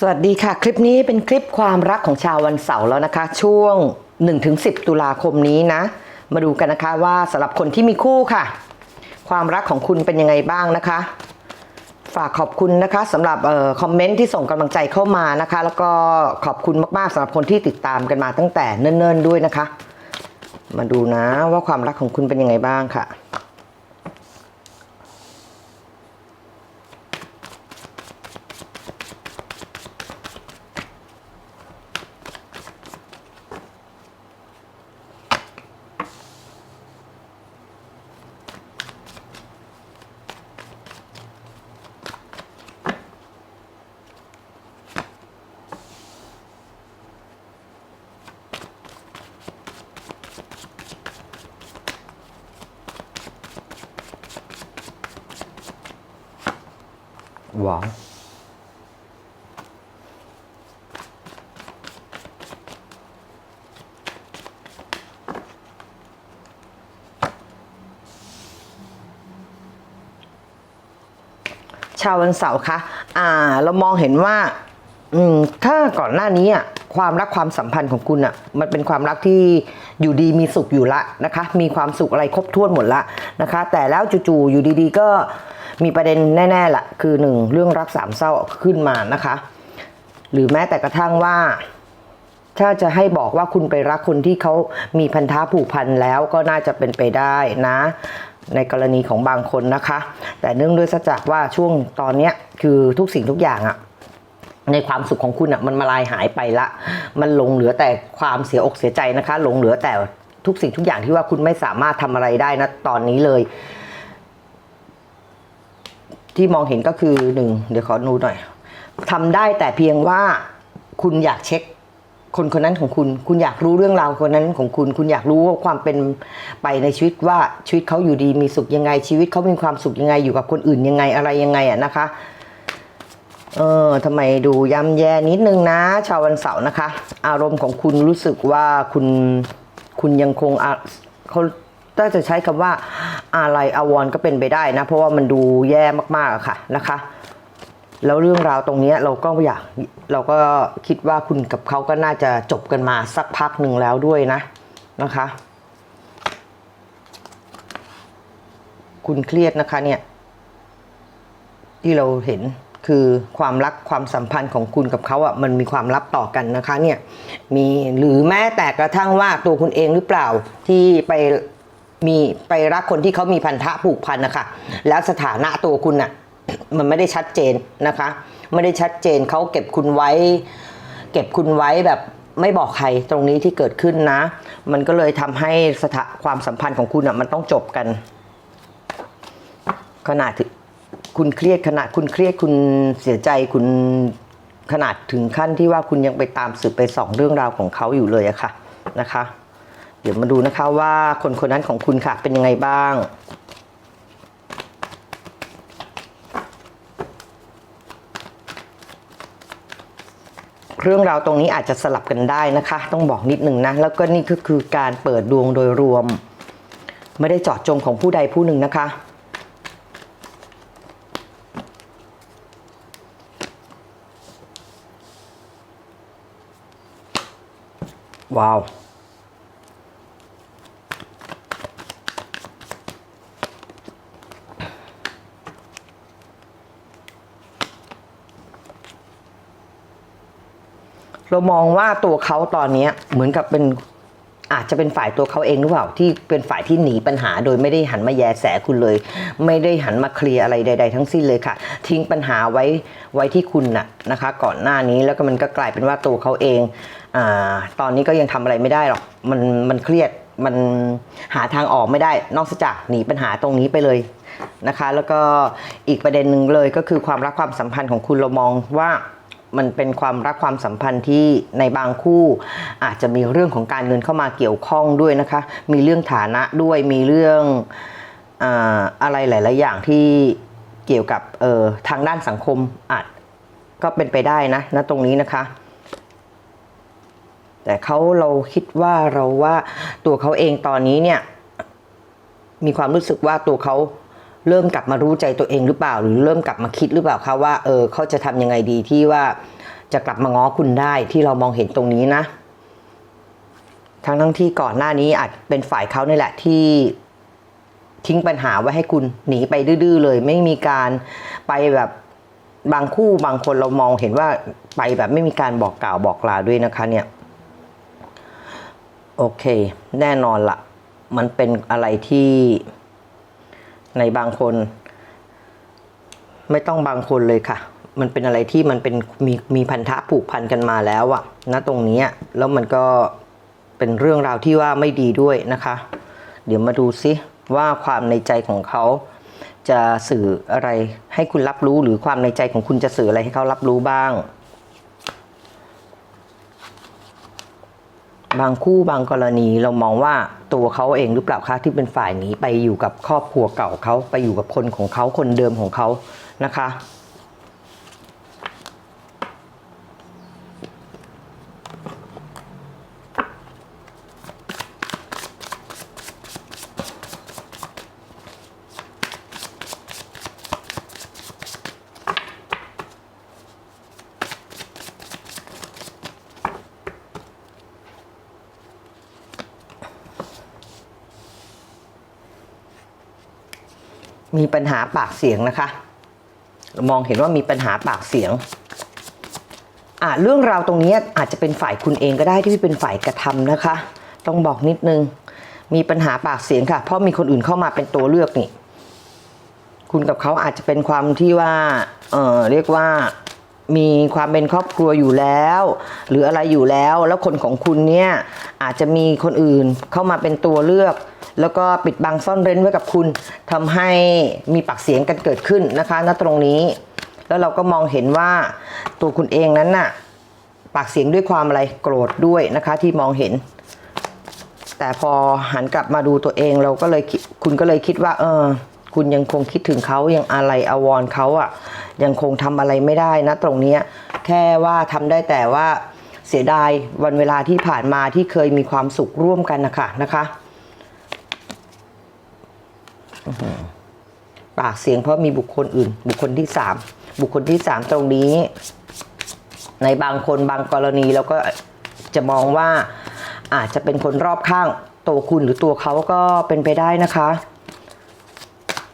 สวัสดีค่ะ คลิปนี้เป็นคลิปความรักของชาววันเสาร์แล้วนะคะ ช่วง 1-10 ตุลาคมนี้นะ มาดูกันนะคะว่าสำหรับคนที่มีคู่ค่ะ ความรักของคุณเป็นยังไงบ้างนะคะ ฝากขอบคุณนะคะสำหรับออคอมเมนต์ที่ส่งกำลังใจเข้ามานะคะ แล้วก็ขอบคุณมากๆสำหรับคนที่ติดตามกันมาตั้งแต่เนิ่นๆด้วยนะคะ มาดูนะว่าความรักของคุณเป็นยังไงบ้างค่ะ วาชาววันเสาร์คะอ่า เรามองเห็นว่า อืม ถ้าก่อนหน้านี้อะ ความรักความสัมพันธ์ของคุณอะ มันเป็นความรักที่อยู่ดีมีสุขอยู่ละนะคะ มีความสุขอะไรครบถ้วนหมดละนะคะ แต่แล้วจู่ๆอยู่ดีๆ ก็ มีประเด็นแน่ๆละคือหนึ่งเรื่องรักสามเศร้าขึ้นมานะคะ หรือแม้แต่กระทั่งว่า ถ้าจะให้บอกว่าคุณไปรักคนที่เขามีพันธะผูกพันแล้วก็น่าจะเป็นไปได้นะ ในกรณีของบางคนนะคะ แต่เนื่องด้วยซะจากว่าช่วงตอนนี้คือทุกสิ่งทุกอย่างอะในความสุขของคุณอะมันมาลายหายไปละ มันหลงเหลือแต่ความเสียอกเสียใจนะคะ หลงเหลือแต่ทุกสิ่งทุกอย่างที่ว่าคุณไม่สามารถทำอะไรได้นะตอนนี้เลย ที่มองเห็นก็คือหนึ่งเดี๋ยวขอดูหน่อยทำได้แต่เพียงว่าคุณอยากเช็คคนคนนั้นของคุณ คุณอยากรู้เรื่องราวคนนั้นของคุณ คุณอยากรู้ว่าความเป็นไปในชีวิตว่าชีวิตเขาอยู่ดีมีสุขยังไง ชีวิตเขามีความสุขยังไงอยู่กับคนอื่นยังไงอะไรยังไงอะนะคะ เออทำไมดูย่ำแย่นิดนึงนะ ชาววันเสาร์นะคะ อารมณ์ของคุณรู้สึกว่าคุณคุณยังคงอะเขา ถ้าจะใช้คำว่าอะไรอาวรก็เป็นไปได้นะ เพราะว่ามันดูแย่มากๆค่ะนะคะ แล้วเรื่องราวตรงนี้เราก็อยากเราก็คิดว่าคุณกับเขาก็น่าจะจบกันมาสักพักหนึ่งแล้วด้วยนะนะคะ คุณเครียดนะคะเนี่ย ที่เราเห็นคือความรักความสัมพันธ์ของคุณกับเขาอะมันมีความลับต่อกันนะคะเนี่ยมีหรือแม้แต่กระทั่งว่าตัวคุณเองหรือเปล่าที่ไป มีไปรักคนที่เขามีพันธะผูกพันนะคะแล้วสถานะตัวคุณอะมันไม่ได้ชัดเจนนะคะ ไม่ได้ชัดเจนเขาเก็บคุณไว้ เก็บคุณไว้แบบไม่บอกใครตรงนี้ที่เกิดขึ้นนะ มันก็เลยทำให้สถาความสัมพันธ์ของคุณอะมันต้องจบกัน ขนาดคุณเครียดขนาดคุณเครียดคุณเสียใจคุณขนาดถึงขั้นที่ว่าคุณยังไปตามสืบไปสองเรื่องราวของเขาอยู่เลยอะค่ะนะคะ ดี๋ยวมาดูนะคะว่าคนคนนั้นของคุณค่ะเป็นยังไงบ้างเรื่องราวตรงนี้อาจจะสลับกันได้นะคะ ต้องบอกนิดหนึ่งนะ แล้วก็นี่ก็คือการเปิดดวงโดยรวม ไม่ได้เจาะจงของผู้ใดผู้หนึ่งนะคะ ว้าว เรามองว่าตัวเขาตอนเนี้ยเหมือนกับเป็นอาจจะเป็นฝ่ายตัวเขาเองหรือเปล่าที่เป็นฝ่ายที่หนีปัญหา โดยไม่ได้หันมาแยแสคุณเลย ไม่ได้หันมาเคลียร์อะไรใด ๆ ทั้งสิ้นเลยค่ะ ทิ้งปัญหาไว้ไว้ที่คุณน่ะนะคะ ก่อนหน้านี้แล้วก็มันก็กลายเป็นว่าตัวเขาเองอาตอนนี้ก็ยังทำอะไรไม่ได้หรอกมันมันเครียดมันหาทางออกไม่ได้ นอกจากหนีปัญหาตรงนี้ไปเลยนะคะ แล้วก็อีกประเด็นหนึ่งเลยก็คือความรักความสัมพันธ์ของคุณเรามองว่า มันเป็นความรักความสัมพันธ์ที่ในบางคู่ อาจจะมีเรื่องของการเงินเข้ามาเกี่ยวข้องด้วยนะคะ มีเรื่องฐานะด้วยมีเรื่องออะไรหลาย ๆ อย่างที่เกี่ยวกับออทางด้านสังคมอาจก็เป็นไปได้นะณตรงนี้นะคะ แต่เขาเราคิดว่าเราว่าตัวเขาเองตอนนี้เนี่ยมีความรู้สึกว่าตัวเขา เริ่มกลับมารู้ใจตัวเองหรือเปล่า หรือเริ่มกลับมาคิดหรือเปล่าคะว่าเออเขาจะทำยังไงดีที่ว่าจะกลับมาง้อคุณได้ที่เรามองเห็นตรงนี้นะ ทั้งทั้งที่ก่อนหน้านี้อาจเป็นฝ่ายเขานี่แหละที่ทิ้งปัญหาไว้ให้คุณหนีไปดื้อๆเลย ไม่มีการไปแบบบางคู่บางคนเรามองเห็นว่าไปแบบไม่มีการบอกกล่าวบอกลาด้วยนะคะเนี่ย โอเค แน่นอนละมันเป็นอะไรที่ ในบางคน ไม่ต้องบางคนเลยค่ะ มันเป็นอะไรที่มันเป็นมีมีพันธะผูกพันกันมาแล้วอะนะตรงนี้แล้วมันก็เป็นเรื่องราวที่ว่าไม่ดีด้วยนะคะ เดี๋ยวมาดูซิว่าความในใจของเขาจะสื่ออะไรให้คุณรับรู้หรือความในใจของคุณจะสื่ออะไรให้เขารับรู้บ้าง บางคู่บางกรณีเรามองว่าตัวเขาเองหรือเปล่าคะที่เป็นฝ่ายหนีไปอยู่กับครอบครัวเก่าเขาไปอยู่กับคนของเขาคนเดิมของเขานะคะ มี ปัญหาปากเสียงนะคะ มองเห็นว่ามีปัญหาปากเสียงอ่าเรื่องราวตรงนี้อาจจะเป็นฝ่ายคุณเองก็ได้ที่เป็นฝ่ายกระทำนะคะ ต้องบอกนิดนึง มีปัญหาปากเสียงค่ะ เพราะมีคนอื่นเข้ามาเป็นตัวเลือกนี่ คุณกับเขาอาจจะเป็นความที่ว่า เออเรียกว่ามีความเป็นครอบครัวอยู่แล้ว หรืออะไรอยู่แล้ว แล้วคนของคุณเนี่ยอาจจะมีคนอื่นเข้ามาเป็นตัวเลือก แล้วก็ปิดบังซ่อนเร้นไว้กับคุณทำให้มีปากเสียงกันเกิดขึ้นนะคะณตรงนี้ แล้วเราก็มองเห็นว่าตัวคุณเองนั้นน่ะปากเสียงด้วยความอะไรโกรธด้วยนะคะที่มองเห็น แต่พอหันกลับมาดูตัวเองเราก็เลยคุณก็เลยคิดว่า เออ คุณยังคงคิดถึงเขายังอะไรอาวรเขาอะ่ะ ยังคงทำอะไรไม่ได้นะตรงเนี้ยแค่ว่าทำได้แต่ว่าเสียดายวันเวลาที่ผ่านมาที่เคยมีความสุขร่วมกันนะคะนะคะ ปากเสียงเพราะมีบุคคลอื่น บุคคลที่สามบุคคลที่สามตรงนี้ ในบางคนบางกรณีเราก็จะมองว่าอาจจะเป็นคนรอบข้างตัวคุณหรือตัวเขาก็เป็นไปได้นะคะ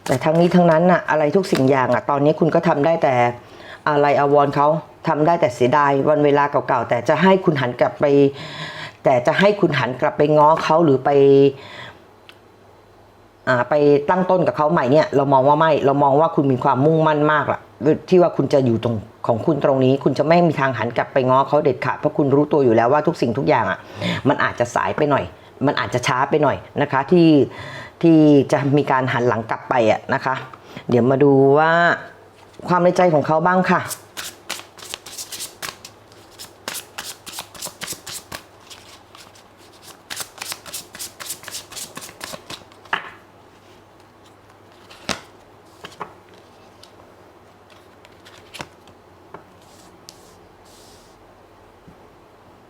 แต่ทั้งนี้ทั้งนั้นน่ะอะไรทุกสิ่งอย่างอะตอนนี้คุณก็ทำได้แต่อะไรอาวรเขาทำได้แต่เสียดายวันเวลาเก่าๆแต่จะให้คุณหันกลับไป แต่จะให้คุณหันกลับไปง้อเขาหรือไป ไปตั้งต้นกับเขาใหม่เนี่ยเรามองว่าไม่เรามองว่าคุณมีความมุ่งมั่นมากล่ะที่ว่าคุณจะอยู่ตรงของคุณตรงนี้ คุณจะไม่มีทางหันกลับไปง้อเขาเด็ดขาดเพราะคุณรู้ตัวอยู่แล้วว่าทุกสิ่งทุกอย่างอะมันอาจจะสายไปหน่อย มันอาจจะช้าไปหน่อยนะคะ ที่ที่จะมีการหันหลังกลับไปอะนะคะ เดี๋ยวมาดูว่าความในใจของเขาบ้างค่ะ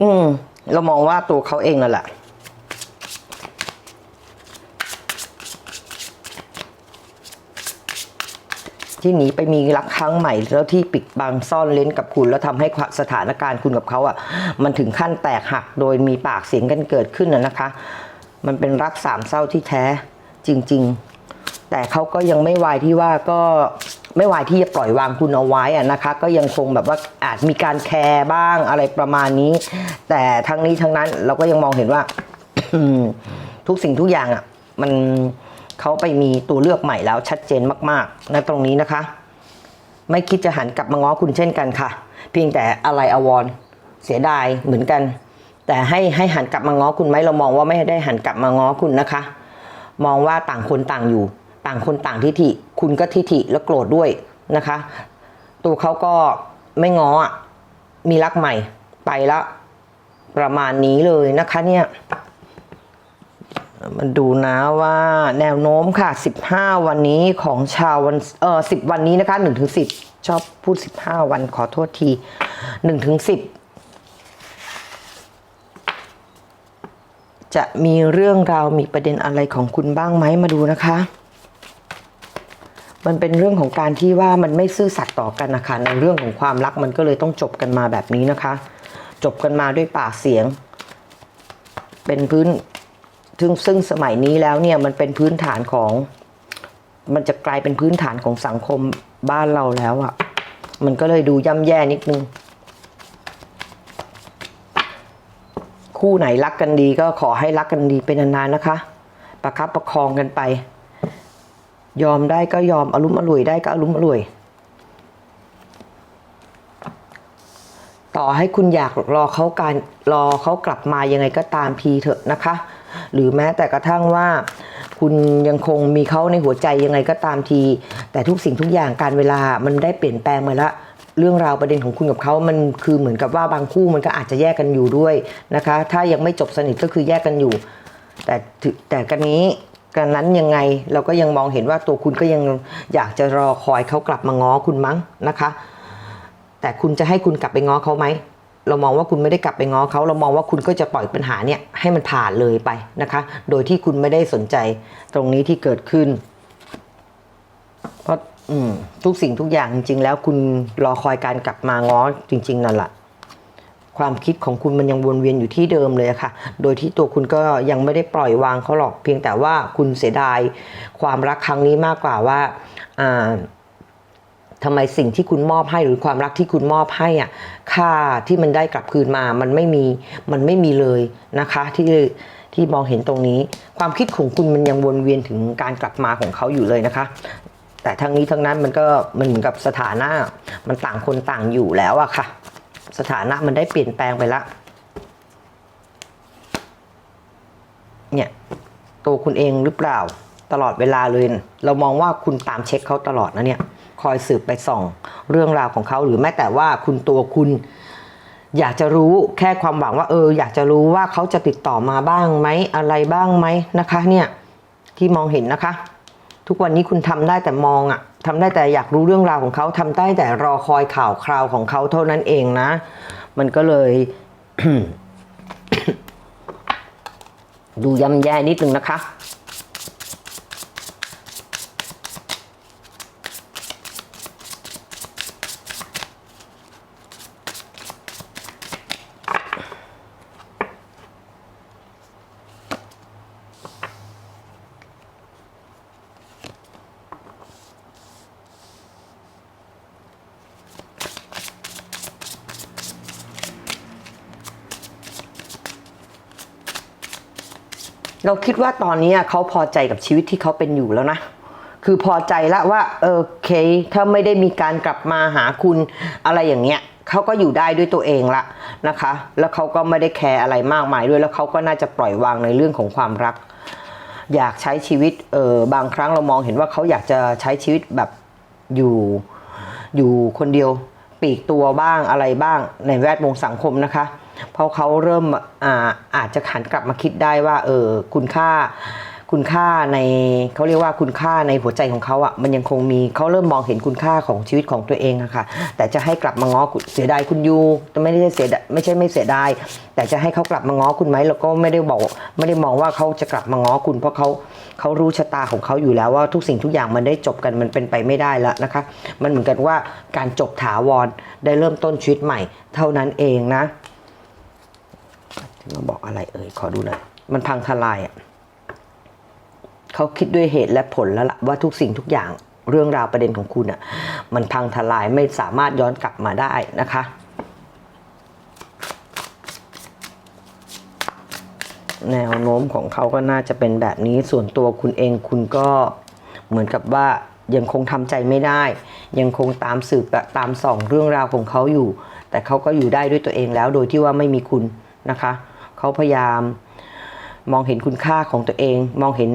อืม เรามองว่าตัวเขาเองนั่นแหละที่หนีไปมีรักครั้งใหม่แล้วที่ปิดบังซ่อนเลนกับคุณ แล้วทำให้สถานการณ์คุณกับเขาอะมันถึงขั้นแตกหักโดยมีปากเสียงกันเกิดขึ้นนะนะคะ มันเป็นรักสามเศร้าที่แท้จริง ๆ แต่เขาก็ยังไม่วายที่ว่าก็ ไม่วายที่จะปล่อยวางคุณเอาไว้อะนะคะ ก็ยังคงแบบว่าอาจมีการแคร์บ้างอะไรประมาณนี้ แต่ทั้งนี้ทั้งนั้นเราก็ยังมองเห็นว่า ทุกสิ่งทุกอย่างอะ มันเขาไปมีตัวเลือกใหม่แล้วชัดเจนมากๆนะตรงนี้นะคะ ไม่คิดจะหันกลับมาง้อคุณเช่นกันค่ะ เพียงแต่อะไรอาวรเสียดายเหมือนกัน แต่ให้ให้หันกลับมาง้อคุณไหมเรามองว่าไม่ได้หันกลับมาง้อคุณนะคะ มองว่าต่างคนต่างอยู่ ต่างคนต่างทิฐิ คุณก็ทิฐิแล้วโกรธด้วยนะคะ ตัวเขาก็ไม่ง้อมีรักใหม่ไปแล้วประมาณนี้เลยนะคะเนี่ยมันดูนะว่าแนวโน้มค่ะ 15 วันนี้ของชาววันเออ10 วันนี้นะคะ1ถึง10 ชอบพูด 15 วันขอโทษที1ถึง10 จะมีเรื่องราวมีประเด็นอะไรของคุณบ้างไหมมาดูนะคะ มันเป็นเรื่องของการที่ว่ามันไม่ซื่อสัตย์ต่อกันนะคะในเรื่องของความรักมันก็เลยต้องจบกันมาแบบนี้นะคะ จบกันมาด้วยปากเสียง เป็นพื้นซึ่งซึ่งสมัยนี้แล้วเนี่ยมันเป็นพื้นฐานของ มันจะกลายเป็นพื้นฐานของสังคมบ้านเราแล้วอะ่ะ มันก็เลยดูย่ำแย่นิดนึง คู่ไหนรักกันดีก็ขอให้รักกันดีเป็นนานๆนะคะ ประคับประคองกันไป ยอมได้ก็ยอมอารมณ์อร่วยได้ก็อารมณ์อร่วย ต่อให้คุณอยากรอเขาการรอเขากลับมายังไงก็ตามพีเถอะนะคะ หรือแม้แต่กระทั่งว่าคุณยังคงมีเขาในหัวใจยังไงก็ตามที แต่ทุกสิ่งทุกอย่างการเวลามันได้เปลี่ยนแปลงมาละเรื่องราวประเด็นของคุณกับเขามันคือเหมือนกับว่าบางคู่มันก็อาจจะแยกกันอยู่ด้วยนะคะ ถ้ายังไม่จบสนิทก็คือแยกกันอยู่ แต่แต่กันนี้ กันนั้นยังไงเราก็ยังมองเห็นว่าตัวคุณก็ยังอยากจะรอคอยเขากลับมาง้อคุณมั้งนะคะ แต่คุณจะให้คุณกลับไปง้อเขาไหมเรามองว่าคุณไม่ได้กลับไปง้อเขาเรามองว่าคุณก็จะปล่อยปัญหาเนี่ยให้มันผ่านเลยไปนะคะ โดยที่คุณไม่ได้สนใจตรงนี้ที่เกิดขึ้น เพราะทุกสิ่งทุกอย่างจริง ๆ แล้วคุณรอคอยการกลับมาง้อจริง ๆ นั่นแหละ ความคิดของคุณมันยังวนเวียนอยู่ที่เดิมเลยค่ะ โดยที่ตัวคุณก็ยังไม่ได้ปล่อยวางเขาหรอก เพียงแต่ว่าคุณเสียดายความรักครั้งนี้มากกว่าว่าอ่าทำไมสิ่งที่คุณมอบให้หรือความรักที่คุณมอบให้อะค่าที่มันได้กลับคืนมามันไม่มีมันไม่มีเลยนะคะ ที่ที่มองเห็นตรงนี้ ความคิดของคุณมันยังวนเวียนถึงการกลับมาของเขาอยู่เลยนะคะ แต่ทั้งนี้ทั้งนั้นมันก็มันเหมือนกับสถานะมันต่างคนต่างอยู่แล้วอะค่ะ สถานะมันได้เปลี่ยนแปลงไปละเนี่ยตัวคุณเองหรือเปล่าตลอดเวลาเลยเรามองว่าคุณตามเช็คเขาตลอดนะเนี่ยคอยสืบไปส่องเรื่องราวของเขาหรือแม้แต่ว่าคุณตัวคุณอยากจะรู้แค่ความหวังว่าเออ อยากจะรู้ว่าเขาจะติดต่อมาบ้างไหมอะไรบ้างไหมนะคะ เนี่ยที่มองเห็นนะคะ ทุกวันนี้คุณทำได้แต่มองอะ ทำได้แต่อยากรู้เรื่องราวของเขาทำได้แต่รอคอยข่าวคราวของเขาเท่านั้นเองนะ มันก็เลย ดูย่ำแย่นิดนึงนะคะ เราคิดว่าตอนนี้เขาพอใจกับชีวิตที่เขาเป็นอยู่แล้วนะ คือพอใจละว่าเออโอเค ถ้าไม่ได้มีการกลับมาหาคุณอะไรอย่างเงี้ยเขาก็อยู่ได้ด้วยตัวเองละนะคะ แล้วเขาก็ไม่ได้แคร์อะไรมากมายด้วย แล้วเขาก็น่าจะปล่อยวางในเรื่องของความรัก อยากใช้ชีวิตเออบางครั้งเรามองเห็นว่าเขาอยากจะใช้ชีวิตแบบอยู่อยู่คนเดียวปีกตัวบ้างอะไรบ้างในแวดวงสังคมนะคะ เพราะเขาเริ่มอาอาจจะหันกลับมาคิดได้ว่า เออคุณค่าคุณค่าในเขาเรียกว่าคุณค่าในหัวใจของเขาอะ่ะมันยังคงมีเขาเริ่มมองเห็นคุณค่าของชีวิตของตัวเองอะค่ะ แต่จะให้กลับมาง้อเสียดายคุณยูแต่ไม่ได้เสียดายไม่ใช่ไม่เสียดายแต่จะให้เขากลับมาง้อคุณไหมเราก็ไม่ได้บอก ไม่ได้มองว่าเขาจะกลับมาง้อคุณ เพราะเขาเขารู้ชะตาของเขาอยู่แล้วว่าทุกสิ่งทุกอย่างมันได้จบกันมันเป็นไปไม่ได้แล้วนะคะ มันเหมือนกันว่าการจบถาวรได้เริ่มต้นชีวิตใหม่ เท่านั้นเองนะ มาบอกอะไรเอ่ยขอดูหน่อยมันพังทลายอะเขาคิดด้วยเหตุและผลแล้วล่ะว่าทุกสิ่งทุกอย่างเรื่องราวประเด็นของคุณอะ มันพังทลายไม่สามารถย้อนกลับมาได้นะคะแนวโน้มของเขาก็น่าจะเป็นแบบนี้ส่วนตัวคุณเองคุณก็เหมือนกับว่ายังคงทำใจไม่ได้ ยังคงตามสืบตามส่องเรื่องราวของเขาอยู่ แต่เขาก็อยู่ได้ด้วยตัวเองแล้วโดยที่ว่าไม่มีคุณนะคะ เขาพยายาม มองเห็นคุณค่าของตัวเอง มองเห็น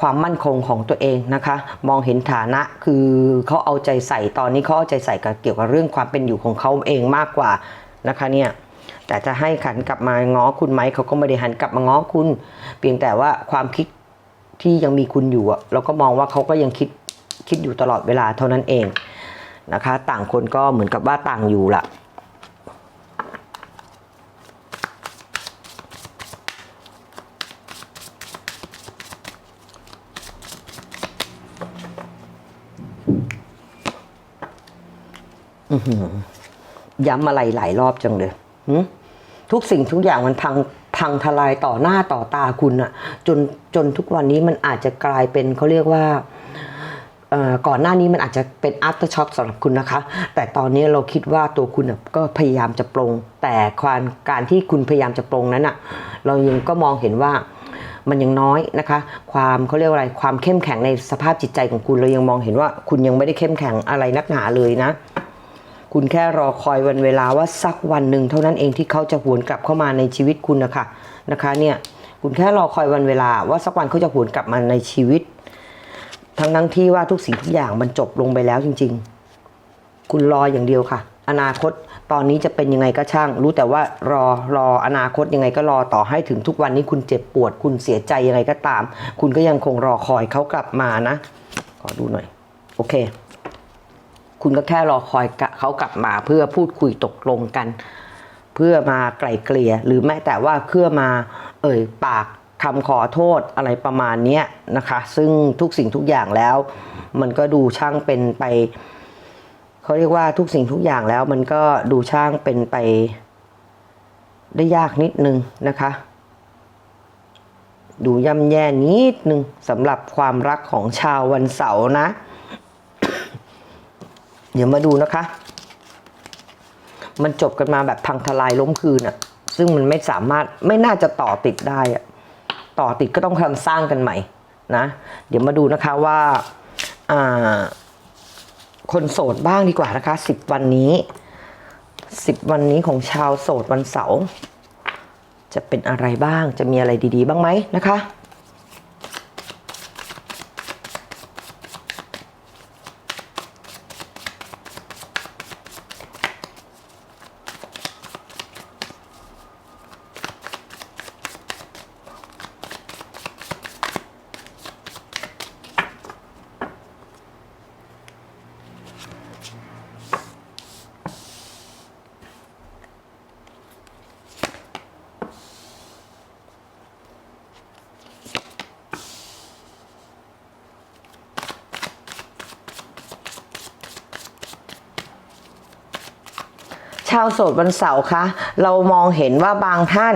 ความมั่นคงของตัวเองนะคะ มองเห็นฐานะคือเขาเอาใจใส่ตอนนี้เขาเอาใจใส่กับเกี่ยวกับเรื่องความเป็นอยู่ของเขาเองมากกว่านะคะเนี่ยแต่จะให้ขันกลับมาง้อคุณไหมเขาก็ไม่ได้หันกลับมาง้อคุณ เพียงแต่ว่าความคิดที่ยังมีคุณอยู่เราก็มองว่าเขาก็ยังคิดคิดอยู่ตลอดเวลาเท่านั้นเองนะคะ ต่างคนก็เหมือนกับว่าต่างอยู่ละ ย้ำอะไรหลายรอบจังเลยทุกสิ่งทุกอย่างมันพังพังทลายต่อหน้าต่อตาคุณอะจนจนทุกวันนี้มันอาจจะกลายเป็นเขาเรียกว่าก่อนหน้านี้มันอาจจะเป็น after shock สำหรับคุณนะคะ แต่ตอนนี้เราคิดว่าตัวคุณก็พยายามจะปรง แต่ความการที่คุณพยายามจะปรงนั้นอะเรายังก็มองเห็นว่ามันยังน้อยนะคะ ความเขาเรียกว่าอะไรความเข้มแข็งในสภาพจิตใจของคุณ เรายังมองเห็นว่าคุณยังไม่ได้เข้มแข็งอะไรนักหนาเลยนะ คุณแค่รอคอยวันเวลาว่าสักวันหนึ่งเท่านั้นเองที่เขาจะหวนกลับเข้ามาในชีวิตคุณนะคะนะคะเนี่ยคุณแค่รอคอยวันเวลาว่าสักวันเขาจะหวนกลับมาในชีวิต ทั้งทั้งที่ว่าทุกสิ่งทุกอย่างมันจบลงไปแล้วจริง ๆ คุณรออย่างเดียวค่ะ อนาคตตอนนี้จะเป็นยังไงก็ช่าง รู้แต่ว่ารอรออนาคตยังไงก็รอต่อให้ถึงทุกวันนี้คุณเจ็บปวด คุณเสียใจยังไงก็ตาม คุณก็ยังคงรอคอยเขากลับมานะ ขอดูหน่อย โอเค คุณก็แค่รอคอยเขากลับมาเพื่อพูดคุยตกลงกัน เพื่อมาไกล่เกลี่ยหรือแม้แต่ว่าเพื่อมา เอ่ยปากคำขอโทษอะไรประมาณนี้นะคะ ซึ่งทุกสิ่งทุกอย่างแล้ว มันก็ดูช่างเป็นไปเขาเรียกว่าทุกสิ่งทุกอย่างแล้ว มันก็ดูช่างเป็นไป ได้ยากนิดนึงนะคะ ดูย่ำแย่นิดนึงสำหรับความรักของชาววันเสาร์นะ เดี๋ยวมาดูนะคะ มันจบกันมาแบบพังทลายล้มคืนอะซึ่งมันไม่สามารถไม่น่าจะต่อติดได้อะต่อติดก็ต้องทำสร้างกันใหม่นะ เดี๋ยวมาดูนะคะว่าอ่าคนโสดบ้างดีกว่านะคะสิบวันนี้สิบวันนี้ของชาวโสดวันเสาร์จะเป็นอะไรบ้างจะมีอะไรดี ๆ บ้างไหมนะคะาวโสดวันเสาร์คะเรามองเห็นว่าบางท่าน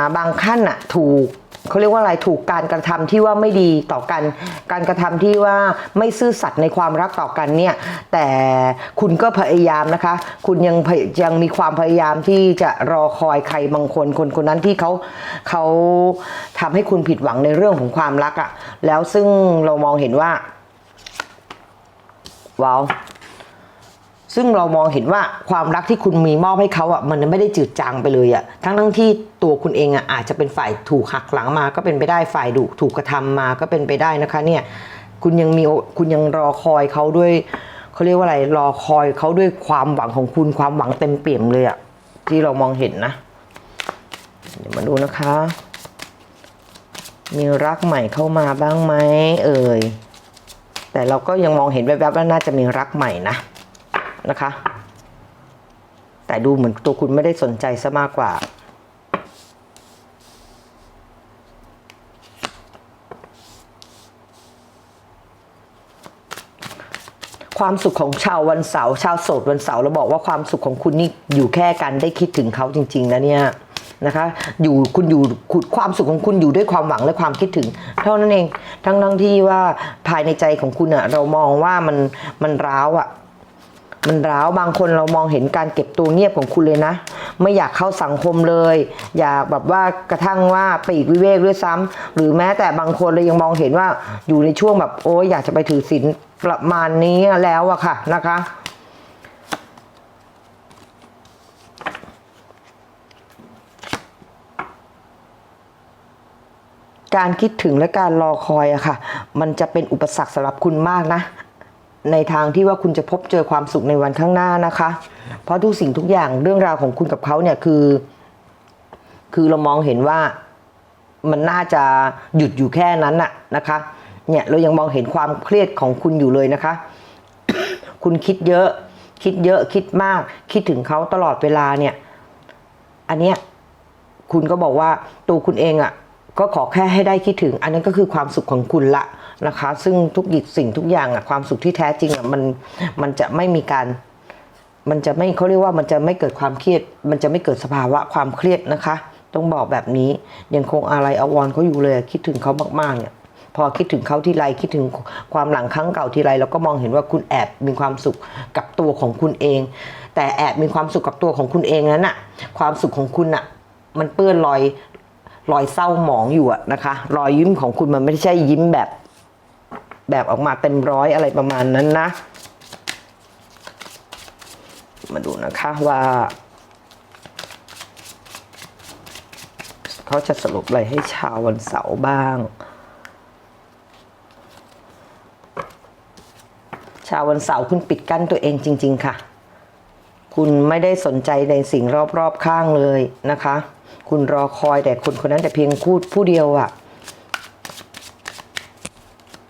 าบางท่านอะถูกเขาเรียกว่าอะไรถูกการกระทำที่ว่าไม่ดีต่อกัน การกระทำที่ว่าไม่ซื่อสัตย์ในความรักต่อกันเนี่ย แต่คุณก็พยายามนะคะ คุณยังยยังมีความพยายามที่จะรอคอยใครบางคนคนคนนั้นที่เขาเขาทำให้คุณผิดหวังในเรื่องของความรักอะแล้วซึ่งเรามองเห็นว่าว้าว ซึ่งเรามองเห็นว่าความรักที่คุณมีมอบให้เขาอะมันไม่ได้จืดจางไปเลยอะทั้งทั้งที่ตัวคุณเองอะอาจจะเป็นฝ่ายถูกหักหลังมาก็เป็นไปได้ฝ่ายดุถูกกระทำมาก็เป็นไปได้นะคะเนี่ยคุณยังมีคุณยังรอคอยเขาด้วยเขาเรียกว่าอะไรรอคอยเขาด้วยความหวังของคุณความหวังเต็มเปี่ยมเลยอะที่เรามองเห็นนะ เดี๋ยวมาดูนะคะ มีรักใหม่เข้ามาบ้างไหมเอ่ยแต่เราก็ยังมองเห็นแวบๆว่าน่าจะมีรักใหม่นะ นะคะ แต่ดูเหมือนตัวคุณไม่ได้สนใจซะมากกว่า ความสุขของชาววันเสาร์ชาวโสดวันเสาร์เราบอกว่าความสุขของคุณนี่อยู่แค่การได้คิดถึงเขาจริง ๆ นะเนี่ยนะคะอยู่คุณอยู่คุณความสุขของคุณอยู่ด้วยความหวังและความคิดถึง เท่านั้นเอง ทั้งทั้งที่ว่าภายในใจของคุณอะเรามองว่ามันมันร้าวอะ มันร้าวบางคนเรามองเห็นการเก็บตัวเงียบของคุณเลยนะ ไม่อยากเข้าสังคมเลย อยากแบบว่ากระทั่งว่าปีกวิเวกด้วยซ้ำหรือแม้แต่บางคนเรายังมองเห็นว่าอยู่ในช่วงแบบโอ้ยอยากจะไปถือศีลประมาณนี้แล้วอะค่ะนะคะการคิดถึงและการรอคอยอะค่ะ มันจะเป็นอุปสรรคสำหรับคุณมากนะ ในทางที่ว่าคุณจะพบเจอความสุขในวันข้างหน้านะคะ เพราะทุกสิ่งทุกอย่างเรื่องราวของคุณกับเขาเนี่ยคือ คือเรามองเห็นว่ามันน่าจะหยุดอยู่แค่นั้นน่ะนะคะ เนี่ยเรายังมองเห็นความเครียดของคุณอยู่เลยนะคะ คุณคิดเยอะ คิดเยอะคิดมาก คิดถึงเขาตลอดเวลาเนี่ย อันเนี้ยคุณก็บอกว่าตัวคุณเองอะ่ะ ก็ขอแค่ให้ได้คิดถึง อันนั้นก็คือความสุขของคุณละนะคะ ซึ่งทุกสิ่งทุกอย่างอะ่ะความสุขที่แท้จริงอะ่ะมันมันจะไม่มีการมันจะไม่เขาเรียกว่ามันจะไม่เกิดความเครียด มันจะไม่เกิดสภาวะความเครียดนะคะ ต้องบอกแบบนี้ยังคงอะไรอวรเขาอยู่เลยคิดถึงเขามากๆเนี่ยพอคิดถึงเขาที่ไรคิดถึงความหลังครั้งเก่าที่ไรเราก็มองเห็นว่าคุณแอบมีความสุขกับตัวของคุณเอง แต่แอบมีความสุขกับตัวของคุณเองนั้นน่ะความสุขของคุณน่ะมันเปื้อนรอย รอยเศร้าหมองอยู่อะนะคะ รอยยิ้มของคุณมันไม่ใช่ยิ้มแบบ แบบออกมาเต็มร้อยอะไรประมาณนั้นนะ มาดูนะคะว่า เขาจะสรุปอะไรให้ชาววันเสาร์บ้าง ชาววันเสาร์คุณปิดกั้นตัวเองจริง ๆ ค่ะ คุณไม่ได้สนใจในสิ่งรอบ ๆ ข้างเลยนะคะ คุณรอคอยแต่คนคนนั้นแต่เพียงพูดผู้เดียวอะ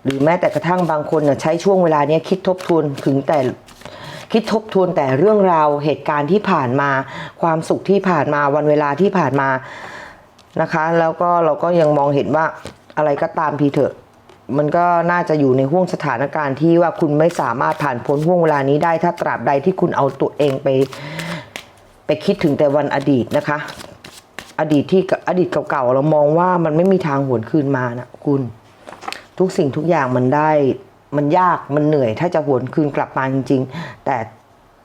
หรือแม้แต่กระทั่งบางคนน่ะใช้ช่วงเวลาเนี้ยคิดทบทวนถึงแต่คิดทบทวนแต่เรื่องราวเหตุการณ์ที่ผ่านมา ความสุขที่ผ่านมาวันเวลาที่ผ่านมานะคะ แล้วก็เราก็ยังมองเห็นว่าอะไรก็ตามทีเถอะ มันก็น่าจะอยู่ในห่วงสถานการณ์ที่ว่าคุณไม่สามารถผ่านพ้นห่วงเวลานี้ได้ถ้าตราบใดที่คุณเอาตัวเองไป ไปคิดถึงแต่วันอดีตนะคะ อดีตที่อดีตเก่าๆเรามองว่ามันไม่มีทางหวนคืนมานะคุณ ทุกสิ่งทุกอย่างมันได้ มันยากมันเหนื่อย ถ้าจะหวนคืนกลับมาจริง ๆ แต่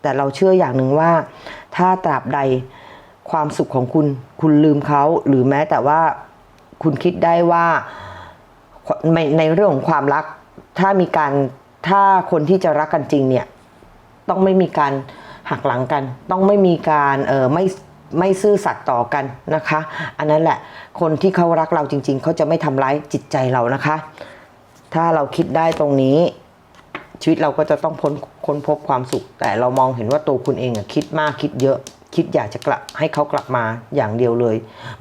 แต่เราเชื่ออย่างหนึ่งว่า ถ้าตราบใดความสุขของคุณ คุณลืมเขาหรือแม้แต่ว่าคุณคิดได้ว่าในในเรื่องของความรัก ถ้ามีการถ้าคนที่จะรักกันจริงเนี่ย ต้องไม่มีการหักหลังกัน ต้องไม่มีการเออไม่ ไม่ซื่อสัตย์ต่อกันนะคะ อันนั้นแหละคนที่เขารักเราจริง ๆ เขาจะไม่ทำร้ายจิตใจเรานะคะ ถ้าเราคิดได้ตรงนี้ ชีวิตเราก็จะต้องพ้นค้นพบความสุข แต่เรามองเห็นว่าตัวคุณเองอะคิดมากคิดเยอะคิดอยากจะกลับให้เขากลับมาอย่างเดียวเลย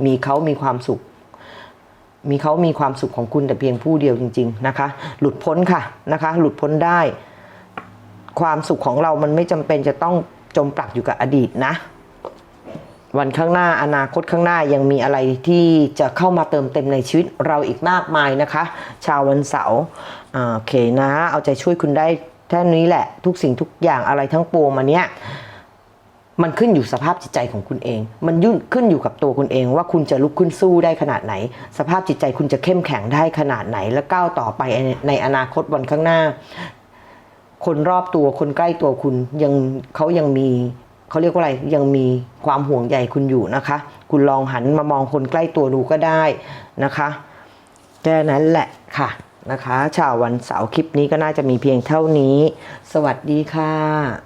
มีเขามีความสุข มีเขามีความสุขของคุณแต่เพียงผู้เดียวจริง ๆนะคะ หลุดพ้นค่ะนะคะ หลุดพ้นได้ ความสุขของเรามันไม่จำเป็นจะต้องจมปลักอยู่กับอดีตนะ วันข้างหน้าอนาคตข้างหน้ายังมีอะไรที่จะเข้ามาเติมเต็มในชีวิตเราอีกมากมายนะคะ ชาววันเสาร์โอเคนะ เอาใจช่วยคุณได้แค่นี้แหละ ทุกสิ่งทุกอย่างอะไรทั้งปวงมาเนี้ยมันขึ้นอยู่สภาพจิตใจของคุณเอง มันยุ่นขึ้นอยู่กับตัวคุณเอง ว่าคุณจะลุกขึ้นสู้ได้ขนาดไหน สภาพจิตใจคุณจะเข้มแข็งได้ขนาดไหน และก้าวต่อไปในอนาคตวันข้างหน้า คนรอบตัวคนใกล้ตัวคุณยังเขายังมี เขาเรียกว่าอะไรยังมีความห่วงใยคุณอยู่นะคะ คุณลองหันมามองคนใกล้ตัวดูก็ได้นะคะแค่นั้นแหละค่ะนะคะชาววันเสาร์คลิปนี้ก็น่าจะมีเพียงเท่านี้ สวัสดีค่ะ